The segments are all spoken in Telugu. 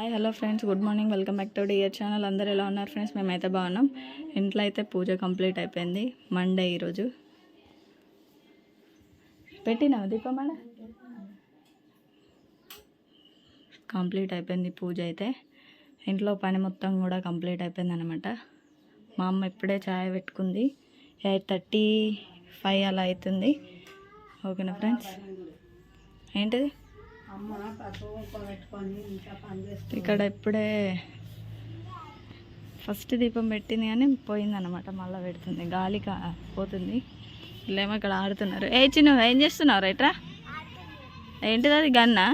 Hi hello friends good morning. Welcome back to dear channel. అందరు ఎలా ఉన్నారు ఫ్రెండ్స్? మేమైతే బాగున్నాం. ఇంట్లో అయితే పూజ కంప్లీట్ అయిపోయింది. మండే ఈరోజు. పెట్టినావు దీపమాడ కంప్లీట్ అయిపోయింది పూజ అయితే. ఇంట్లో పని మొత్తం కూడా కంప్లీట్ అయిపోయింది అనమాట మా అమ్మ ఇప్పుడే ఛాయ్ పెట్టుకుంది. ఎయిట్ థర్టీ ఫైవ్ అలా అవుతుంది. ఓకేనా ఫ్రెండ్స్? ఏంటిది? ఇక్కడ ఇప్పుడే ఫస్ట్ దీపం పెట్టింది కానీ పోయిందనమాట మళ్ళీ పెడుతుంది. గాలి కా పోతుంది. వీళ్ళేమో ఇక్కడ ఆడుతున్నారు. ఏ చిన్న ఏం చేస్తున్నావు రైట్రా? ఏంటిది అది గన్నా?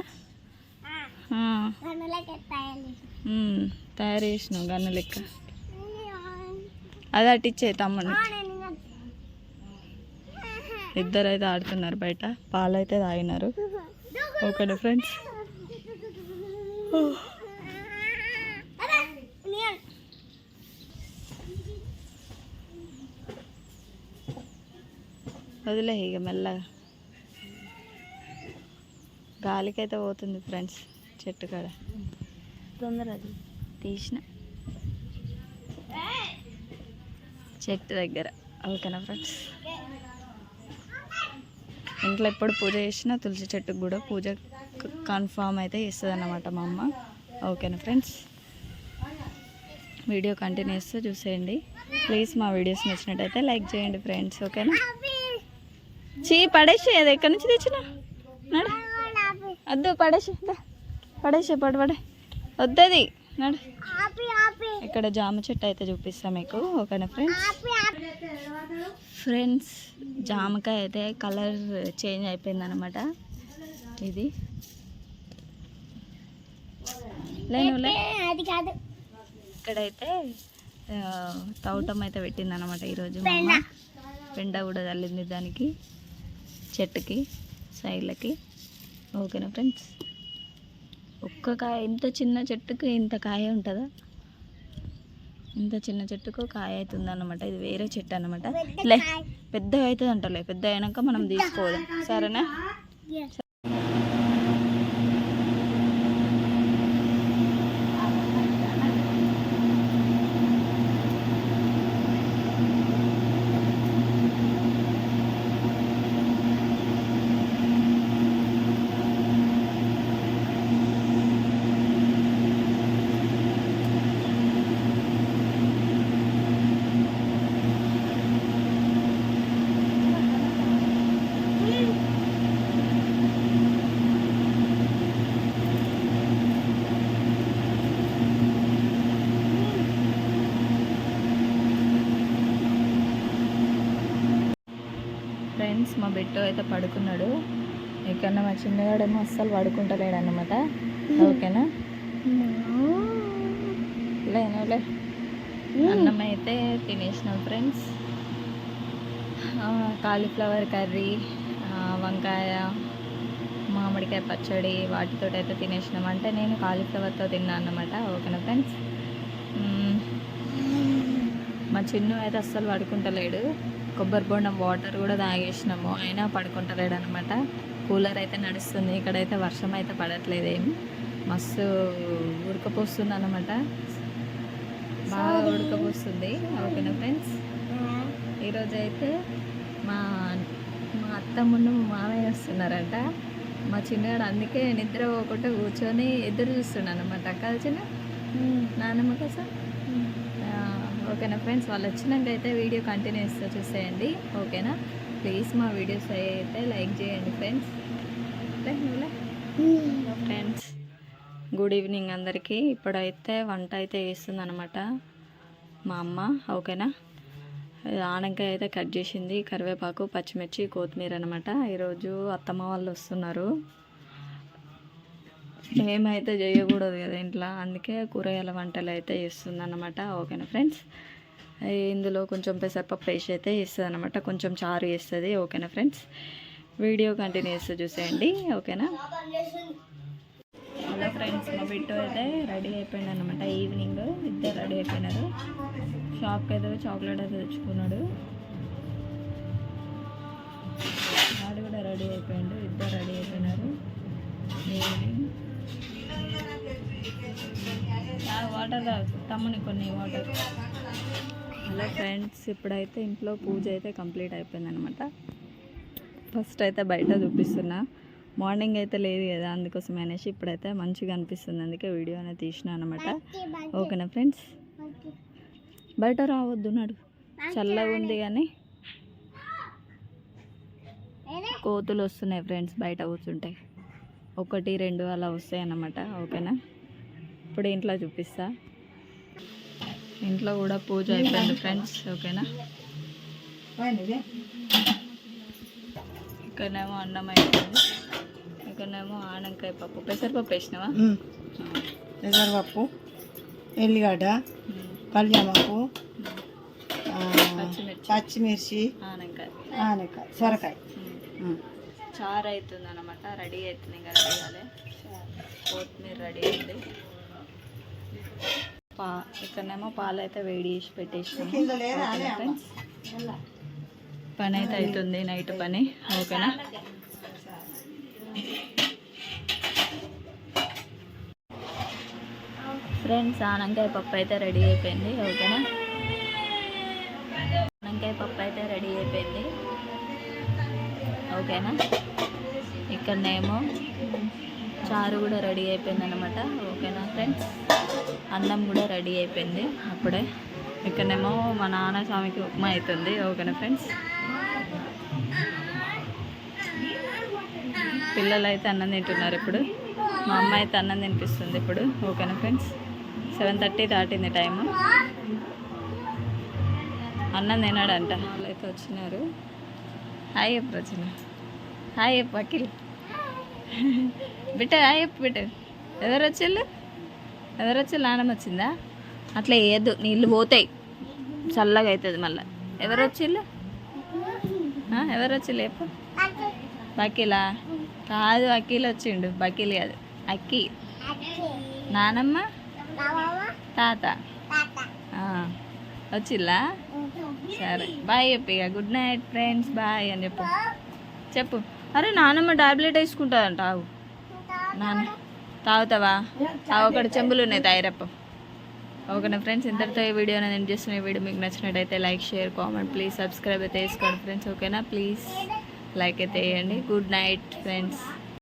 తయారు చేసినావు గన్న లెక్క. అది అట్టిచ్చే తమ్ముడు ఇద్దరు అయితే ఆడుతున్నారు బయట పాలు అయితే తాగినారు. ఓకేనా ఫ్రెండ్స్ వదిలే ఇక మెల్లగా. గాలికైతే పోతుంది ఫ్రెండ్స్ చెట్టు కాడ. తొందర తీసిన. చెట్టు దగ్గర. ఓకేనా ఫ్రెండ్స్ ఇంట్లో ఎప్పుడు పూజ చేసినా తులసి చెట్టుకు కూడా పూజ కన్ఫామ్ అయితే ఇస్తుంది అన్నమాట మా అమ్మ. ఓకేనా ఫ్రెండ్స్? వీడియో కంటిన్యూ చేస్తూ చూసేయండి. ప్లీజ్ మా వీడియోస్ నచ్చినట్టయితే లైక్ చేయండి ఫ్రెండ్స్. ఓకేనా? చీ పడేసి అది ఎక్కడి నుంచి తెచ్చిన? వద్దు పడేసి పడేసి పడపడే వద్దది. ఇక్కడ జామ చెట్టు అయితే చూపిస్తా మీకు ఓకేనా ఫ్రెండ్స్ ఫ్రెండ్స్ జామకాయ అయితే కలర్ చేంజ్ అయిపోయింది అనమాట ఇది లేను ఇక్కడైతే తౌటం అయితే పెట్టింది అనమాట ఈరోజు. పెండ. కూడా చల్లింది దానికి చెట్టుకి సైడ్లకి. ఓకేనా ఫ్రెండ్స్ ఒక్క కాయ ఇంత చిన్న చెట్టుకు ఇంత కాయ ఉంటుందా? ఇంత చిన్న చెట్టుకు కాయ అవుతుంది అనమాట ఇది వేరే చెట్టు అనమాట లే పెద్దగా అవుతుంది అంటలే పెద్ద అయినాక మనం తీసుకోవాలి. సరేనా? ఫ్రెండ్స్ మా బిడ్డ అయితే పడుకున్నాడు. ఇక్కడ మా చిన్నగాడేమో అస్సలు పడుకుంటలేడు అనమాట ఓకేనా లేనులే అన్నం అయితే తినేసినాం ఫ్రెండ్స్. కాలీఫ్లవర్ కర్రీ వంకాయ మామిడికాయ పచ్చడి వాటితో అయితే తినేసినాం. అంటే నేను కాలీఫ్లవర్తో తిన్నా అన్నమాట. ఓకేనా ఫ్రెండ్స్. మా చిన్ను అయితే అస్సలు పడుకుంటలేడు. కొబ్బరి బొండం వాటర్ కూడా తాగేసినాము. అయినా పడుకుంటలేడు అనమాట కూలర్ అయితే నడుస్తుంది. ఇక్కడైతే వర్షం అయితే పడట్లేదు ఏం. మస్తు ఉడకపోస్తుంది అనమాట బాగా ఉడకపోస్తుంది ఓకేనా ఫ్రెండ్స్? ఈరోజు అయితే మా మా అత్త ముందు మా మామయ్య వస్తున్నారంట. మా చిన్నగాడు అందుకే నిద్ర పోకుండా కూర్చొని ఎదురు చూస్తున్నాను అనమాట కలిసిన నాన్నమ్మ కోసం? ఓకేనా ఫ్రెండ్స్? వాళ్ళు వచ్చినాక అయితే వీడియో కంటిన్యూ చేస్తూ చూసేయండి. ఓకేనా? ప్లీజ్ మా వీడియోస్ అయితే లైక్ చేయండి ఫ్రెండ్స్. ఫ్రెండ్స్ గుడ్ ఈవినింగ్ అందరికీ. ఇప్పుడైతే వంట అయితే చేస్తుంది అనమాట మా అమ్మ. ఓకేనా? ఆనకాయ అయితే కట్ చేసింది కరివేపాకు పచ్చిమిర్చి కొత్తిమీర అనమాట ఈరోజు అత్తమ్మ వాళ్ళు వస్తున్నారు. మేమైతే చేయకూడదు కదా ఇంట్లో అందుకే కూరగాయల వంటలు అయితే చేస్తుందనమాట ఓకేనా ఫ్రెండ్స్? ఇందులో కొంచెం పెసరపప్పు వేసి అయితే ఇస్తుంది అనమాట కొంచెం చారు వేస్తుంది ఓకేనా ఫ్రెండ్స్? వీడియో కంటిన్యూ చూసేయండి. ఓకేనా? హలో ఫ్రెండ్స్ మా బిడ్డ అయితే రెడీ అయిపోయింది అనమాట ఈవినింగ్ ఇద్దరు రెడీ అయిపోయినారు. షాప్కి అయితే చాక్లెట్ అయితే తెచ్చుకున్నాడు. వాడు కూడా రెడీ అయిపోయాడు. ఇద్దరు రెడీ అయిపోయినారు. ఈవినింగ్ వాటర్ తమ్ముని కొన్ని వాటర్ హలో ఫ్రెండ్స్ ఇప్పుడైతే ఇంట్లో పూజ అయితే కంప్లీట్ అయిపోయిందనమాట ఫస్ట్ అయితే బయట చూపిస్తున్నా. మార్నింగ్ అయితే లేదు కదా అందుకోసం అనేసి ఇప్పుడైతే మంచిగా అనిపిస్తుంది. అందుకే వీడియో అనేది తీసిన అనమాట ఓకేనా ఫ్రెండ్స్ బయట రావద్దు నాడు. చల్లగా ఉంది కానీ కోతులు వస్తున్నాయి ఫ్రెండ్స్ బయట కూర్చుంటే. ఒకటి రెండు అలా వస్తాయి అన్నమాట ఓకేనా ఇప్పుడు ఇంట్లో చూపిస్తా. ఇంట్లో కూడా పూజ అయిపోయింది ఫ్రెండ్స్ ఓకేనా? ఇక్కడనేమో అన్నం అయిపోయింది. ఇక్కడనేమో ఆనకాయ పప్పు. పెసరపప్పు వేసినావా? పెసరపప్పు ఎల్లిగడ్డ కళ్యామాకు ఆ, పచ్చిమిర్చి. ఆనకాయ. ఆనకాయ సొరకాయ. చారు అవుతుంది అనమాట రెడీ అవుతుంది ఇంకా రెడీ కాలే కొత్తిమీర రెడీ అయింది. పా ఇక్కడనేమో పాలు అయితే వేడి చేసి పెట్టేసినాము. ఓకేనా ఫ్రెండ్స్ పని అయితే అవుతుంది నైట్ పని ఓకేనా? ఫ్రెండ్స్ ఆనంకాయ పప్పు అయితే రెడీ అయిపోయింది ఓకేనా? ఆనంకాయ పప్పు అయితే రెడీ అయిపోయింది ఓకేనా? ఇక్కడనేమో చారు కూడా రెడీ అయిపోయింది అనమాట ఓకేనా ఫ్రెండ్స్ అన్నం కూడా రెడీ అయిపోయింది అప్పుడే. ఇక్కడనేమో మా నాన్న స్వామికి ఉప్మా అవుతుంది ఓకేనా ఫ్రెండ్స్? పిల్లలు అయితే అన్నం తింటున్నారు ఇప్పుడు. మా అమ్మ అయితే అన్నం తినిపిస్తుంది ఇప్పుడు ఓకేనా ఫ్రెండ్స్? సెవెన్ థర్టీ దాటింది టైము. అన్నం తినాడంట. వాళ్ళు అయితే వచ్చినారు. హాయ్ చెప్పు వచ్చిన హాయ్ చెప్పు అఖిల్. బిడ్డ హాయ్ చెప్పు బిడ్డ. ఎవరు వచ్చిళ్ళు? ఎవరు వచ్చి వచ్చిందా? అట్లా వేయద్దు నీళ్ళు పోతాయి. చల్లగా అవుతుంది మళ్ళీ. ఎవరు వచ్చిళ్ళు ఎవరు వచ్చి లేపు బకీలా? కాదు అఖిల్ వచ్చిండు. బకీల్ కాదు అక్కి నానమ్మ? తాత? వచ్చిల్లా? సరే. బాయ్ చెప్పి ఇక. Good night friends. బాయ్ అని చెప్పు. చెప్పు. అరే నానమ్మ టాబ్లెట్ వేసుకుంటుందంట. నాన్న. తాగుతావా? ఒకటి చెంబులు ఉన్నాయి తాయిరప్ప ఓకేనా ఫ్రెండ్స్ ఇంతటితో ఈ వీడియో నేను చేస్తున్న ఈ వీడియో మీకు నచ్చినట్టయితే like share comment please subscribe అయితే వేసుకోండి ఫ్రెండ్స్ ఓకేనా? ప్లీజ్ లైక్ అయితే వేయండి. Good night friends.